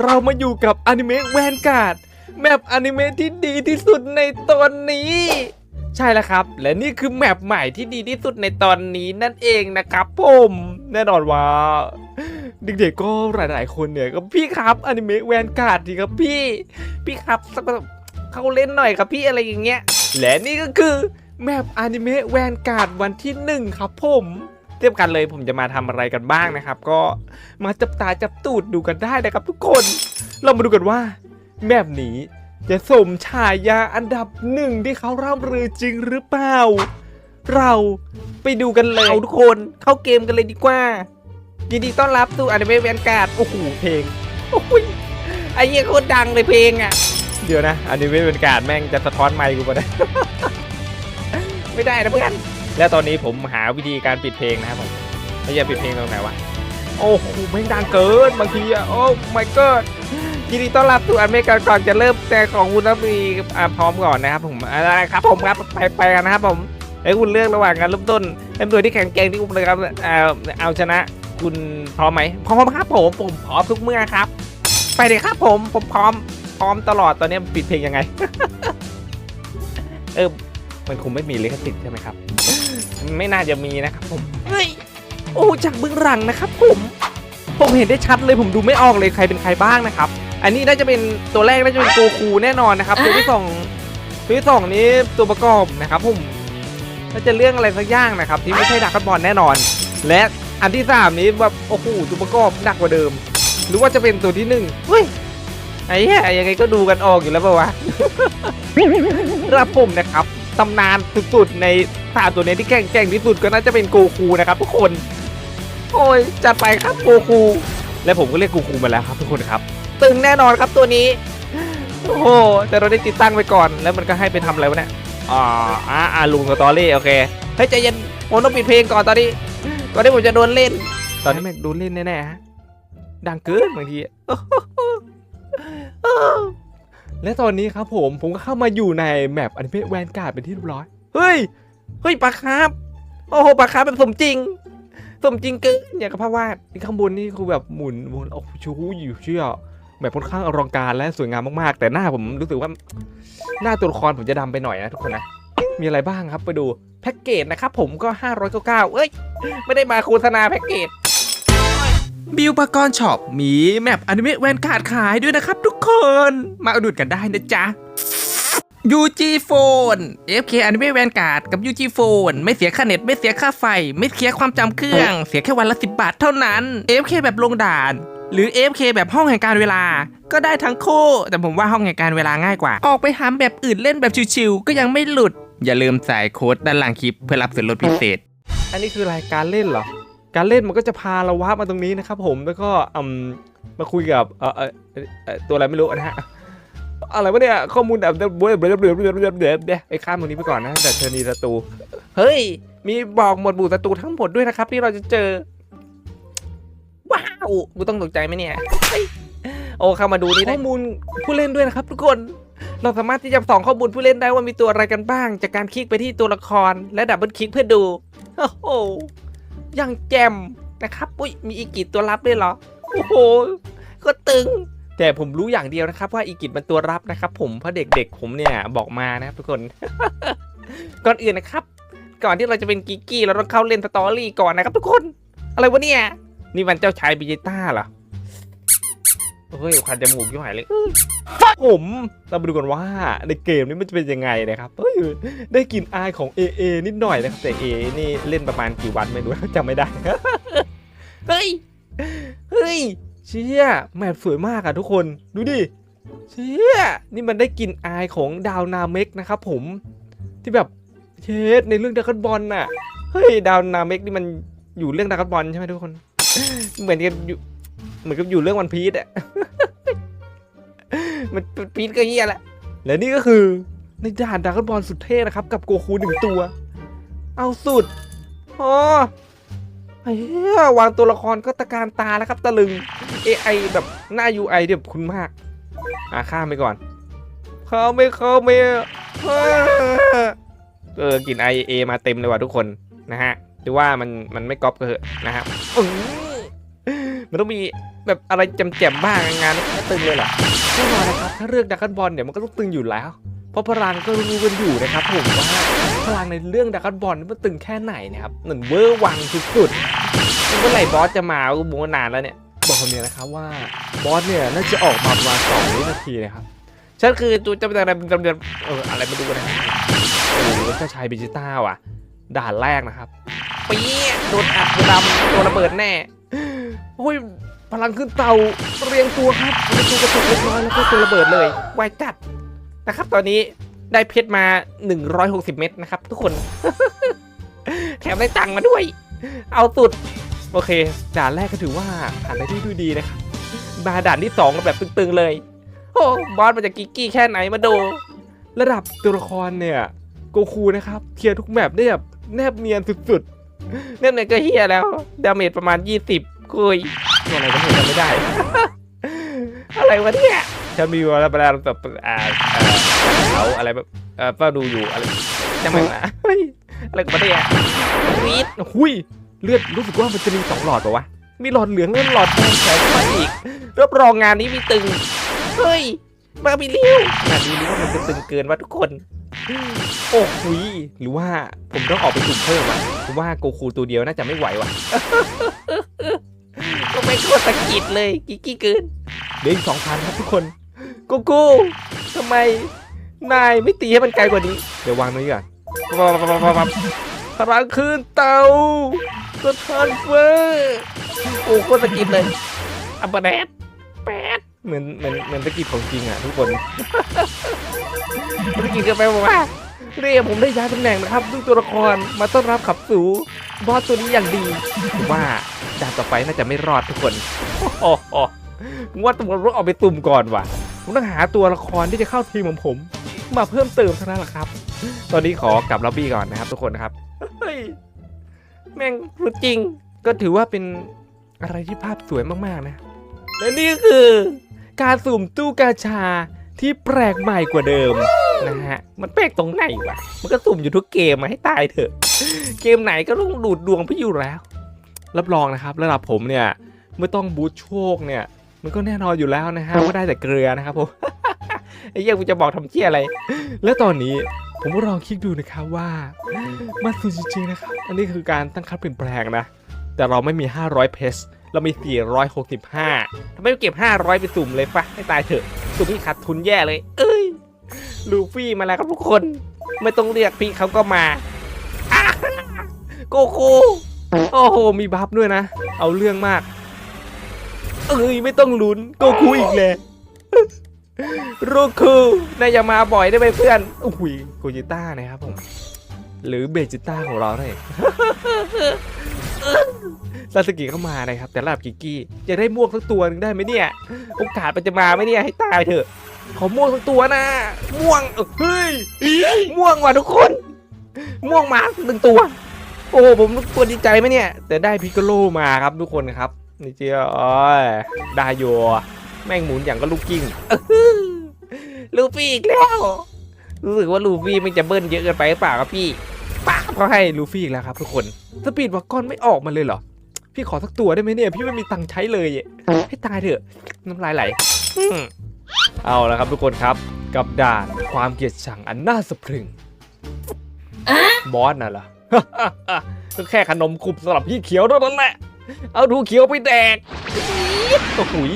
เรามาอยู่กับอนิเมะแวนการ์ดแมปอนิเมะที่ดีที่สุดในตอนนี้ ใช่แล้วครับ และนี่คือแมปใหม่ที่ดีที่สุดในตอนนี้นั่นเองนะครับผมแน่นอนว่าเด็กๆก็หลายๆคนเนี่ยก็พี่ครับอนิเมะแวนการ์ดดีครับพี่ พี่ครับสักเขาเล่นหน่อยครับพี่อะไรอย่างเงี้ย และนี่ก็คือแมปอนิเมะแวนการ์ดวันที่หนึ่งครับผม เทียบกันเลยผมจะมาทำอะไรกันบ้างนะครับ ก็มาจับตาจับตูดดูกันได้นะครับ ทุกคนเรามาดูกันว่าแมปนี้จะสมฉายาอันดับหนึ่งที่เขาร่ำลือจริงหรือเปล่า เราไปดูกันเลยทุกคนเข้าเกมกันเลยดีกว่า ยินดีต้อนรับสู่อนิเมะแวนการ์ดโอ้โหเพลงโอ้ยไอ้เหี้ยโคตรดังเลยเพลงอะ เดี๋ยวนะอนิเมะแวนการ์ดแม่งจะสะท้อนไมค์กูปะเนี่ยไม่ได้นะเพื่อน และตอนนี้ผมหาวิธีการปิดเพลงนะครับผมไม่จะปิดเพลงตรงไหนวะโอ้โหแม่ดังเกินบางทีอะโอ้ my god ยินดีต้อนรับสู่อเมริกาก่อนจะเริ่มแต่ของคุณต้องมีอ่าพร้อมก่อนนะครับผมอะไรครับผมครับไปไปกันนะครับผมไอ้คุณเลือกระหว่างการเริ่มต้นเป็นตัวที่แข็งแกร่งที่คุณเลยครับเอาเอาชนะคุณพร้อมไหมพร้อมครับผมผมพร้อมทุกเมื่อครับ ไปเลยครับผมผมพร้อมพร้อมตลอดตอนนี้ปิดเพลงยังไง เออมันคงไม่มีเลขสิทธิ์ใช่ไหมครับ ไม่น่าจะมีนะครับผมเฮ้ยโอ้จากเบื้องหลังนะครับผมผมเห็นได้ชัดเลยผมดูไม่ออกเลยใครเป็นใครบ้างนะครับ อันนี้น่าจะเป็นตัวแรกน่าจะเป็นโกคูแน่นอนนะครับ ตัวที่สองตัวที่สองนี้ตัวประกอบนะครับผมน่าจะเรื่องอะไรสักอย่างนะครับ ที่ไม่ใช่ดักบอลแน่นอน และอันที่สามนี้แบบโอ้โหตัวประกอบหนักกว่าเดิม หรือว่าจะเป็นตัวที่หนึ่งเฮ้ยไอ้เหี้ยยังไงก็ดูกันออกอยู่แล้วป่าวะรับผมนะครับ ตำนานสุดๆในสามตัวนี้ที่แข่งแกร่งที่สุดก็น่าจะเป็นโกคูนะครับทุกคน โอ้ยจัดไปครับโกคู และผมก็เรียกโกคูมาแล้วครับทุกคนครับตึงแน่นอนครับตัวนี้ โอ้โหแต่เราได้ติดตั้งไปก่อน แล้วมันก็ให้ไปทำอะไรวะเนี่ยอ่าอาอ่าลุงกับตอรี่โอเคเฮ้ยใจเย็นผมต้องปิดเพลงก่อนตอนนี้ก่อนที่ผมจะโดนเล่น ตอนนี้แม่งโดนเล่นแน่ๆฮะดังเกินบางที และตอนนี้ครับผมผมก็เข้ามาอยู่ในแมปอนิเมะแวนการ์ดเป็นที่เรียบร้อย เฮ้ย เฮ้ยปลาคาร์ฟโอ้โหปลาคาร์ฟแบบสมจริง สมจริงเกินอย่างกับภาพวาดนี่ข้างบนนี่คือแบบหมุนหมุนโอ้โหชูอยู่เชี่ยแบบค่อนข้างอลังการและสวยงามมากๆ แต่หน้าผมรู้สึกว่า หน้าตัวละครผมจะดำไปหน่อยนะทุกคนนะ มีอะไรบ้างครับไปดูแพ็กเกจนะครับผมก็ 599 เอ้ย ไม่ได้มาโฆษณาแพ็กเกจ บิวปกรช็อปมีแมปอนิเมะแวนการ์ดขายด้วยนะครับทุกคน มาอุดหนุนกันได้นะจ๊ะ UG Phone FK Anime Vanguard กับ UG Phone ไม่เสียค่าเน็ต ไม่เสียค่าไฟ ไม่เสียความจำเครื่อง เสียแค่วันละ 10 บาทเท่านั้น FK แบบลงด่าน หรือ FK แบบห้องแห่งการเวลา ก็ได้ทั้งคู่ แต่ผมว่าห้องแห่งการเวลาง่ายกว่า ออกไปหาแบบอื่นเล่นแบบชิวๆก็ยังไม่หลุด อย่าลืมใส่โค้ดด้านล่างคลิปเพื่อรับส่วนลดพิเศษ อันนี้คือรายการเล่นเหรอ การเล่นมันก็จะพาเราว้าร์ปมาตรงนี้นะครับผมแล้วก็อืมมาคุยกับเอ่อเอ่อเอ่อเอ่อตัวอะไรไม่รู้นะฮะอะไรวะเนี่ยข้อมูลแบบเบลอเบลอเบลอเบลอเบลอเบลอเบลอเดี๋ยวไอ้ข้ามตรงนี้ไปก่อนนะแต่เธอนีศัตรูเฮ้ย มีบอกหมวดหมู่ศัตรูทั้งหมดด้วยนะครับ ที่เราจะเจอ ว้าวกูต้องตกใจไหมเนี่ยเฮ้ยโอ้เข้ามาดูนี่ข้อมูลผู้เล่นด้วยนะครับ ทุกคน เราสามารถที่จะส่องข้อมูลผู้เล่นได้ว่ามีตัวอะไรกันบ้าง จากการคลิกไปที่ตัวละครและดับเบิลคลิกเพื่อดูโอ้โห อย่างแจมนะครับอุ้ยมีอีกิจตัวรับด้วยเหรอ โอ้โห ก็ตึง แต่ผมรู้อย่างเดียวนะครับ ว่าอีกิจมันตัวรับนะครับ ผมเพราะเด็กๆ ผมเนี่ยบอกมานะครับทุกคน ก่อนอื่นนะครับ ก่อนที่เราจะเป็นกิกกี้เราต้องเข้าเล่นสตอรี่ก่อนนะครับทุกคน อะไรวะเนี่ย นี่มันเจ้าชายบิจิต้าเหรอ เฮ้ยคันจมูกยิ่งหายเลยอื้อผมเรามาดูกันว่าในเกมนี้มันจะเป็นยังไงนะครับเฮ้ยได้กลิ่นอายของ AA นิดหน่อยนะครับแต่ A นี่เล่นประมาณกี่วันไม่รู้จำไม่ได้เฮ้ยเฮ้ยเชี่ยแมปสวยมากอะทุกคนดูดิเชี่ยนี่มันได้กลิ่นอายของดาวนาเมกนะครับผมที่แบบเชดในเรื่องดราก้อนบอลน่ะเฮ้ยดาวนาเมกนี่มันอยู่เรื่องดราก้อนบอลใช่ไหมทุกคนเหมือนกันอยู่ เหมือนกับอยู่เรื่องวันพีซอะมันพีซก็เฮียแหละ และนี่ก็คือในด่านดรากอนบอลสุดเท่นะครับ กับโกคูหนึ่งตัว เอาสุดอ๋อไอ้เหี้ยวางตัวละครก็ตะการตาแล้วครับตะลึง AI แบบหน้า UI เดียวคุณมาก อะข้ามไปก่อน เขาไม่เขาไม่เออกลิน IA มาเต็มเลยว่ะทุกคนนะฮะหรือว่ามันมันไม่ก๊อปก็เหอะนะฮะอื้อ มันต้องมีแบบอะไรแจ่มๆบ้างงานนี้ก็ตึงเลยเหรอแน่นอนนะครับถ้าเรื่องดักกันบอลเนี่ยมันก็ต้องตึงอยู่แล้ว เพราะพลังก็รู้กันอยู่นะครับผมว่าพลังในเรื่องดักกันบอลมันตึงแค่ไหนนะครับเหมือนเวอร์วังสุดๆเมื่อไหร่บอสจะมาก็มูนานแล้วเนี่ยบอกคนเนี้ยนะครับว่าบอสเนี่ยน่าจะออกมาประมาณสองวินาทีนะครับฉันคือจูจะเป็นอะไรเป็นอะไรเอออะไรไม่รู้นะครับโอ้โหเจ้าชายบิจิต้าว่ะด่านแรกนะครับปี๊ยะโดนอัดดำตัวระเบิดแน่ โอ้ยพลังขึ้นเตาเรียงตัวครับเรียงตัวกระตุกเล็กน้อยแล้วก็ตัวระเบิดเลยไวจัดนะครับ ตอนนี้ได้เพชรมา 160 เม็ดนะครับ ทุกคน แถมได้ตังค์มาด้วย เอาสุด โอเค ด่านแรกก็ถือว่าผ่านไปที่ดูดีนะครับมาด่านที่2ก็แบบตึงๆเลย โอ้บอสมันจะกิ๊กกี้แค่ไหนมาดูระดับตัวละครเนี่ยโกคูนะครับเคลียร์ทุกแมปได้แบบแนบเนียนสุดๆแนบเนียนก็เฮียแล้วดาเมจประมาณ 20 คุยอะไรก็ไม่จำไม่ได้ อะไรวะเนี่ยฉันมีเวลาเวลาแบบอ่าเอ่อเขาอะไรแบบเอ่อเฝ้าดูอยู่อะไรจำไม่ได้เฮ้ยอะไรกับมันเนี่ยวีดหุยเลือดรู้สึกว่ามันจะมีสองหลอดปะวะมีหลอดเหลืองและหลอดแดงแถมเข้ามาอีกรับรองงานนี้มีตึงเฮ้ยมามีเลี้ยวงานนี้รู้ว่ามันจะตึงเกินวะทุกคนโอ้โหยหรือว่าผมต้องออกไปสุ่มเพิ่มอะผมว่าโกคูตัวเดียวน่าจะไม่ไหวว่ะ ก็ไม่โคตรสะกิดเลยกิ๊กกี้เกินเด้งสองพันครับทุกคนโกโก้ทำไมนายไม่ตีให้มันไกลกว่านี้ เดี๋ยววางตรงนี้ก่อนพลังคืนเตาสะท้อนเฟอร์โอ้โคตรสะกิดเลยอัปเปอร์แดดแปดเหมือนเหมือนเหมือนสะกิดของจริงอะทุกคนธุรกิจกันไปบอกว่า เรียกผมได้ย้ายตำแหน่งนะครับด้วยตัวละครมาต้อนรับขับสูบอสตัวนี้อย่างดีผมว่าด่านต่อไปน่าจะไม่รอดทุกคนโอ้โหว่าตัวรถออกไปตุ่มก่อนว่ะผมต้องหาตัวละครที่จะเข้าทีมของผม มาเพิ่มเติมเท่านั้นแหละครับ ตอนนี้ขอกลับล็อบบี้ก่อนนะครับ ทุกคนนะครับเฮ้ยแม่งพูดจริง ก็ถือว่าเป็นอะไรที่ภาพสวยมากๆนะ และนี่คือ การสุ่มตู้กาชาที่แปลกใหม่กว่าเดิม นะฮะ มันแปลกตรงไหนวะ มันก็สุ่มอยู่ทุกเกมมาให้ตายเถอะ เกมไหนก็ต้องดูดดวงพี่อยู่แล้ว รับรองนะครับระดับผมเนี่ยไม่ต้องบูทโชคเนี่ย มันก็แน่นอนอยู่แล้วนะฮะว่าได้แต่เกลือนะครับผมไอ้เหี้ยังกูจะบอกทำเชี่ยอะไร และตอนนี้ผมก็ลองคิดดูนะครับว่ามันสุดจริงๆนะครับ อันนี้คือการตั้งค่าเปลี่ยนแปลงนะ แต่เราไม่มี 500 เพชรเรามี 465ทำไมไม่เก็บ 500 ไปสุ่มเลยปะให้ตายเถอะ สุ่มพี่ขาดทุนแย่เลย เอ้ย ลูฟี่มาแล้วครับทุกคน ไม่ต้องเรียกพี่เขาก็มาโกโก้โอ้โหมีบัฟด้วยนะ เอาเรื่องมาก เอ้ยไม่ต้องลุ้นโกคูอีกเลยโรคูนายอย่ามาบ่อยได้ไหมเพื่อนโอ้โหโกจิต้านะครับผม หรือเบจิต้าของเราเนี่ยซาสกิเข้ามานะครับ แต่ระดับกิกกี้อยากได้ม่วงสักตัวนึงได้ไหมเนี่ย โอกาสมันจะมาไหมเนี่ยให้ตายเถอะ ขอม่วงสักตัวนะ ม่วงเออเฮ้ยม่วงว่ะทุกคน ม่วงมาหนึ่งตัว โอ้ผมตัวดีใจไหมเนี่ย แต่ได้พิกโกโลมาครับทุกคนครับนี่เจียอ๋อยได้โยแม่งหมุนอย่างก็ลูกกิ้งอื้อหือลูฟี่อีกแล้วรู้สึกว่าลูฟี่มันจะเบิ้ลเยอะเกินไปหรือเปล่าครับพี่ป้าบเขาให้ลูฟี่อีกแล้วครับทุกคนสปีดวักก้อนไม่ออกมาเลยเหรอ พี่ขอสักตัวได้ไหมเนี่ย พี่ไม่มีตังค์ใช้เลยอะให้ตายเถอะน้ำลายไหลอืม เอาละครับทุกคนครับกับด่านความเกลียดชังอันน่าสะพรึงบอสน่ะเหรอก็แค่ขนมขบสำหรับพี่เขียวเท่านั้นแหละ เอาดูเขียวไปแดกโอ้โหย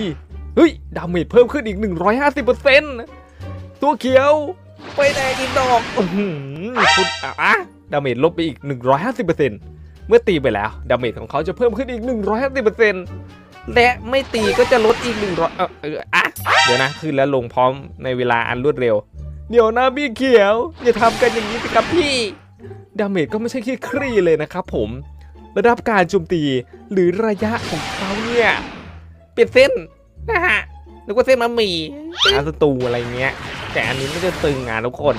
เฮ้ย ดาเมจเพิ่มขึ้นอีก 150%ตัวเขียวไปแดกอีกดอกอื้อหือคุณอะดาเมจลบไปอีก 150%เมื่อตีไปแล้ว ดาเมจของเขาจะเพิ่มขึ้นอีก 150% และไม่ตีก็จะลดอีก100เออเอออะเดี๋ยวนะขึ้นแล้วลงพร้อมในเวลาอันรวดเร็ว เดี๋ยวนะพี่เขียว อย่าทำกันอย่างนี้สิครับพี่ดาเมจก็ไม่ใช่แค่ครีเลยนะครับผม ระดับการโจมตีหรือระยะของเขาเนี่ยเปลี่ยนเส้นนะฮะนึกว่าเส้นมันหมี่อาสตูอะไรเงี้ย แต่อันนี้ไม่ได้ตึงงานทุกคน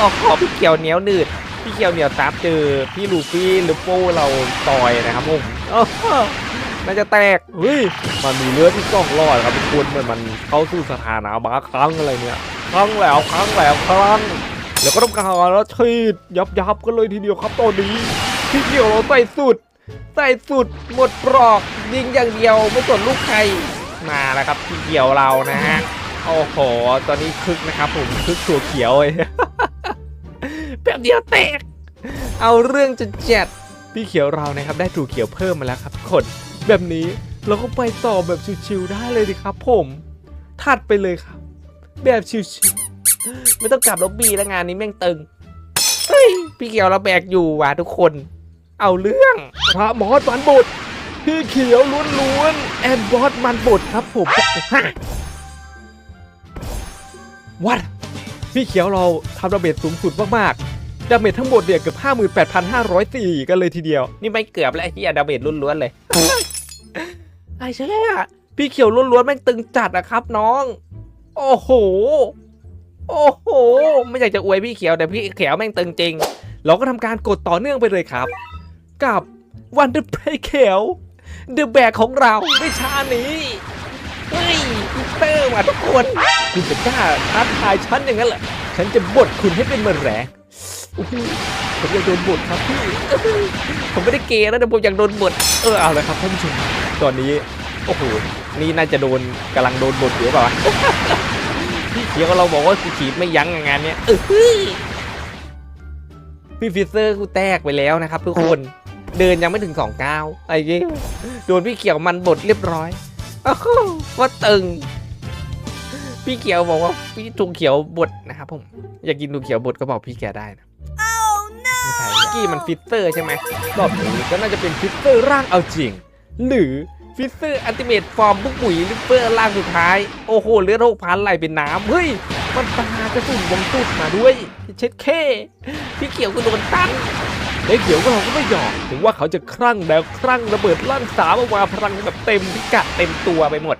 ออกขอพี่เขียวเหนียวหนืดพี่เขียวเหนียวซับเจอพี่ลูฟี่หรือโป้เราต่อยนะครับผมอ้าว น่าจะแตกเฮ้ยมันมีเลือดที่ต้องรอดครับทุกคนมันมันเข้าสู่สถานะบาครั้งอะไรเนี่ยครั้งแล้วครั้งแล้วครั้งแล้วก็ต้องการแล้วฉีดยับยับกันเลยทีเดียวครับตอนนี้พี่เขียวเราใส่สุดใส่สุดหมดปลอกยิงอย่างเดียวไม่สนลูกใครมาแล้วครับพี่เขียวเรานะฮะโอ้โหตอนนี้คึกนะครับ ผมคึกถั่วเขียวเลยแป๊บเดียวแตก เอาเรื่องจะเจ็ดพี่เขียวเรานะครับได้ถั่วเขียวเพิ่มมาแล้วครับทุกคน แบบนี้เราก็ไปต่อแบบชิวๆได้เลยดิครับผมถัดไปเลยครับ แบบชิวๆไม่ต้องกลับล็อบบี้แล้วงานนี้แม่งตึงเฮ้ยพี่เขียวเราแบกอยู่ว่ะทุกคน เอาเรื่องพระมอสมันบดพี่เขียวล้วนๆแอนบอสมันบดครับผมวัดพี่เขียวเราทำดาเมจสูงสุดมากๆดาเมจทั้งหมดเนี่ยเกือบ 58,504 กันเลยทีเดียว นี่ไม่เกือบแล้วเฮียดาเมจล้วนๆเลย ไอ้เชี่ยพี่เขียวล้วนๆแม่งตึงจัดอะครับน้อง โอ้โห โอ้โห ไม่อยากจะอวยพี่เขียวแต่พี่เขียวแม่งตึงจริง เราก็ทำการกดต่อเนื่องไปเลยครับ กับวันเดอร์เพย์เขียวเดอะแบกของเราไม่ช้านี้เฮ้ยพีเตอร์ว่ะทุกคนคุณจะกล้าท้าทายฉันอย่างนั้นเหรอฉันจะบดคุณให้เป็นเหมือนแหลกโอ้โห ผมอยากโดนบดครับพี่ผมไม่ได้เกย์แล้วแต่ผมอยากโดนบดเออเอาเลยครับท่านผู้ชมตอนนี้โอ้โหนี่น่าจะโดนกำลังโดนบดอยู่หรือเปล่าพี่เขียวเราบอกว่าขีดไม่ยั้งงานเนี้ยเออพี่ฟิเซอร์กูแตกไปแล้วนะครับ ทุกคนเดินยังไม่ถึงสองก้าวไอ้เงี้ยโดนพี่เขียวมันบดเรียบร้อยว่าตึง พี่เขียวบอกว่าพี่ถูกเขียวบดนะครับผมอยากกินถูกเขียวบดก็บอกพี่แกได้นะ ใช่กี้มันฟิสเซอร์ใช่ไหมรอบนี้ก็น่าจะเป็นฟิสเซอร์ร่างเอาจริง หรือฟิสเซอร์อัลติเมทฟอร์มบุกปุ๋ยลิเปอร์ร่างสุดท้าย โอ้โหเลือดโรคพันไหลเป็นน้ำเฮ้ย มันปากระสุนวงตุดมาด้วย เช็ดเคพี่เขียวก็โดนตันไอ้เขียวก็เราก็ไม่ยอมถึงว่าเขาจะคลั่งแล้วคลั่งระเบิดลั่นสามออกมาพลังแบบเต็มพิกัดเต็มตัวไปหมด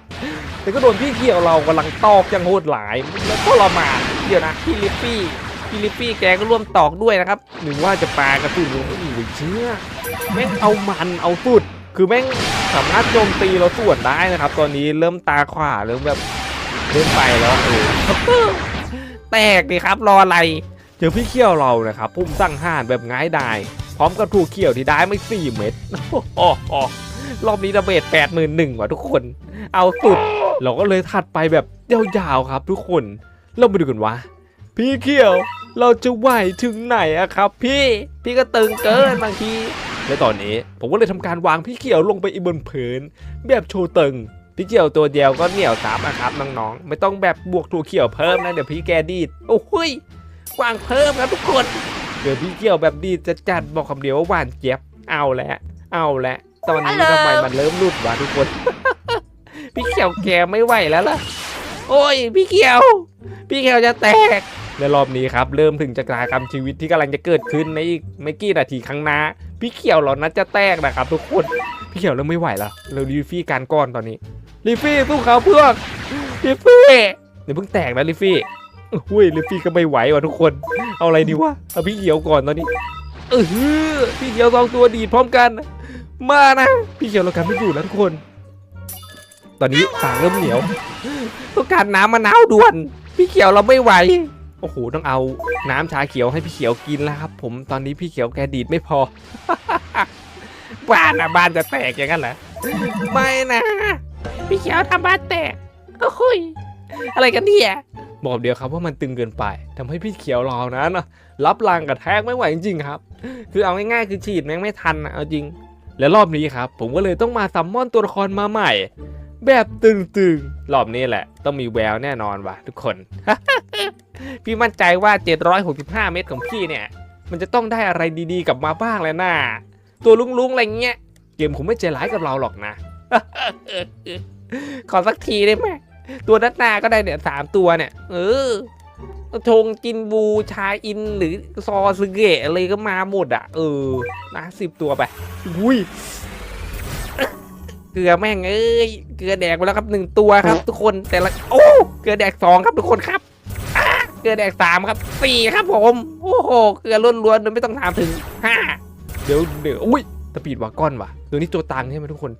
แต่ก็โดนพี่เขียวเรากำลังตอกยังโหดหลายแล้วก็ละมาเดี๋ยวนะพี่ลิปปี้ พี่ลิปปี้แกก็ร่วมตอกด้วยนะครับหรือว่าจะปากระสุนลงไม่อยู่เชื่อแม่งเอามันเอาสุด คือแม่งสามารถโจมตีเราส่วนได้นะครับ ตอนนี้เริ่มตาขวาเริ่มแบบเริ่มไปแล้วเออแตกดิครับรออะไรเจอพี่เขียวเรานะครับพุ่มสั่งห่านแบบง่ายดายพร้อมกับถูกเขียวที่ได้ไม่สี่เม็ดโอ้โหรอบนี้ดาเมจแปดหมื่นหนึ่งว่ะทุกคน เอาสุด เราก็เลยถัดไปแบบยาวๆครับทุกคน เรามาดูกันว่าพี่เขียว เราจะไหวถึงไหนอะครับ พี่ พี่ก็ตึงเกินบางที และตอนนี้ผมก็เลยทำการวางพี่เขียวลงไปอีกบนผืนแบบโชว์ตึง พี่เขียวตัวเดียวก็เหนียวซับนะครับน้องๆ ไม่ต้องแบบบวกถั่วเขียวเพิ่มนะเดี๋ยวพี่แกดีด โอ้โหยวางเพิ่มครับทุกคน เดี๋ยวพี่เขียวแบบดีดจะจัดบอกคำเดียวว่าหวานเจี๊ยบ เอาแล้วเอาแล้วตอนนี้ทำไมมันเริ่มรุดวะทุกคน พี่เขียวแกไม่ไหวแล้วล่ะ โอ้ย พี่เขียว พี่เขียวจะแตก ในรอบนี้ครับ เริ่มถึงจะกลากรรมชีวิตที่กำลังจะเกิดขึ้นในอีกไม่กี่นาทีข้างหน้า พี่เขียวเรานั้นจะแตกนะครับทุกคน พี่เขียวเริ่มไม่ไหวแล้วเราลีฟี่การก้อนตอนนี้ลีฟี่สู้เขาเพื่อนลีฟี่เดี๋ยวเพิ่งแตกนะลีฟี่หุ้ยลีฟี่ก็ไม่ไหวว่ะทุกคน เอาอะไรดีวะเอาพี่เขียวก่อนตอนนี้เออพี่เขียวสองตัวดีดพร้อมกัน มานะพี่เขียวเรากันไม่อยู่แล้วทุกคน ตอนนี้สางเริ่มเหนียวต้องการน้ำมะนาวด่วน พี่เขียวเราไม่ไหว โอ้โห ต้องเอาน้ำชาเขียวให้พี่เขียวกินแล้วครับ ผมตอนนี้พี่เขียวแกดีดไม่พอ บ้านอะบ้านจะแตกอย่างนั้นเหรอไม่นะ พี่เขียวทำบ้านแตกโอ้ยอะไรกันเนี่ยบอกเดียวครับว่ามันตึงเกินไปทำให้พี่เขียวเรานั้นะรับรางกระแทกไม่ไหวจริงๆครับ คือเอาง่ายๆคือฉีดแม่งไม่ทันอะเอาจริง และรอบนี้ครับ ผมก็เลยต้องมาซัมมอนตัวละครมาใหม่ แบบตึงๆรอบนี้แหละ ต้องมีแววแน่นอนว่ะทุกคน พี่มั่นใจว่า 765 เม็ดของพี่เนี่ย มันจะต้องได้อะไรดีๆกลับมาบ้างแล้วนะตัวลุงๆอะไรเงี้ย เกมคงไม่ใจร้ายกับเราหรอกนะ ขอสักทีได้ไหมตัวนัดหนาก็ได้เนี่ยสามตัวเนี่ย เออชงจินบูชาอินหรือซอซึเกะอะไรก็มาหมดอะ เออ นะสิบตัวไปอุ้ยเกลือแม่งเอ้ยเกลือแดกไปแล้วครับหนึ่งตัวครับ ทุกคนแต่ละโอ้เกลือแดกสองครับทุกคนครับ เกลือแดกสามครับสี่ครับผม โอ้โห เกลือล้วนๆโดยไม่ต้องถามถึงห้าเดี๋ยวเดี๋ยวอุ้ยสปีดวากอนว่ะ ตัวนี้ตัวตังใช่ไหมทุกคน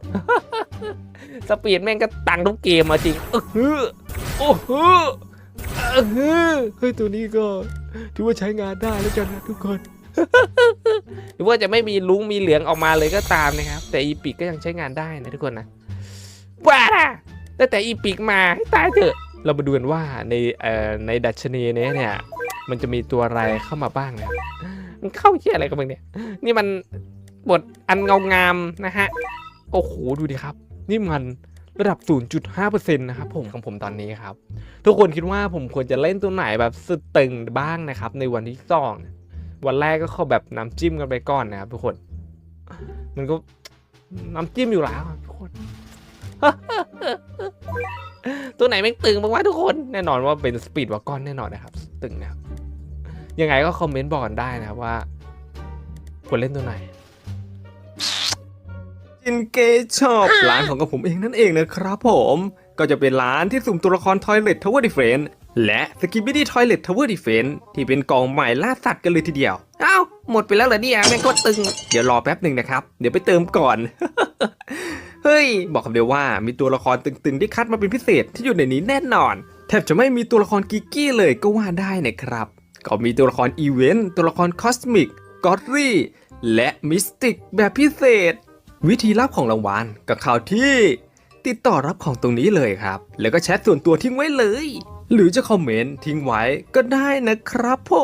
สปีดแม่งก็ตังทุกเกมมาจริงเออหือโอ้โหเออหือเฮ้ยตัวนี้ก็ถือว่าใช้งานได้แล้วกันนะทุกคน หรือว่าจะไม่มีลุงมีเหลืองออกมาเลยก็ตามนะครับ แต่อีปิกก็ยังใช้งานได้นะทุกคนนะว้าแต่แต่อีปิกมาให้ตายเถอะ เรามาดูกันว่าในในดัชนีนี้เนี่ย มันจะมีตัวอะไรเข้ามาบ้างนะมันเข้าเชี่ยอะไรกันบ้างเนี่ย นี่มันบทอันเงางามนะฮะ โอ้โห ดูดิครับ นี่มันระดับ 0.5%นะครับผมของผมตอนนี้ครับ ทุกคนคิดว่าผมควรจะเล่นตัวไหนแบบสุดตึงบ้างนะครับ ในวันที่สองวันแรกก็เข้าแบบน้ำจิ้มกันไปก่อนนะครับทุกคน มันก็น้ำจิ้มอยู่แล้วทุกคน ตัวไหนแม่งตึงบ้างวะทุกคนแน่นอนว่าเป็นสปีดวากอนแน่นอนนะครับ ตึงนะครับยังไงก็คอมเมนต์บอกกันได้นะครับว่าควรเล่นตัวไหนจินเกชอบร้านของกับผมเองนั่นเองนะครับผมก็จะเป็นร้านที่สุ่มตัวละคร Toilet Tower Defense และ Skibidi Toilet Tower Defense ที่เป็นกล่องใหม่ล่าสัตว์กันเลยทีเดียวอ้าวหมดไปแล้วเหรอเนี่ยแม่งก็ตึง เดี๋ยวรอแป๊บหนึ่งนะครับ เดี๋ยวไปเติมก่อน เฮ้ย บอกคำเดียวว่ามีตัวละครตึงๆที่คัดมาเป็นพิเศษที่อยู่ในนี้แน่นอน แทบจะไม่มีตัวละครกิกกี้เลยก็ว่าได้นะครับ ก็มีตัวละครอีเวนต์ตัวละครคอสมิกกอรี่และมิสติกแบบพิเศษ วิธีรับของรางวัลกับข่าวที่ ติดต่อรับของตรงนี้เลยครับ แล้วก็แชทส่วนตัวทิ้งไว้เลย หรือจะคอมเมนต์ทิ้งไว้ก็ได้นะครับผม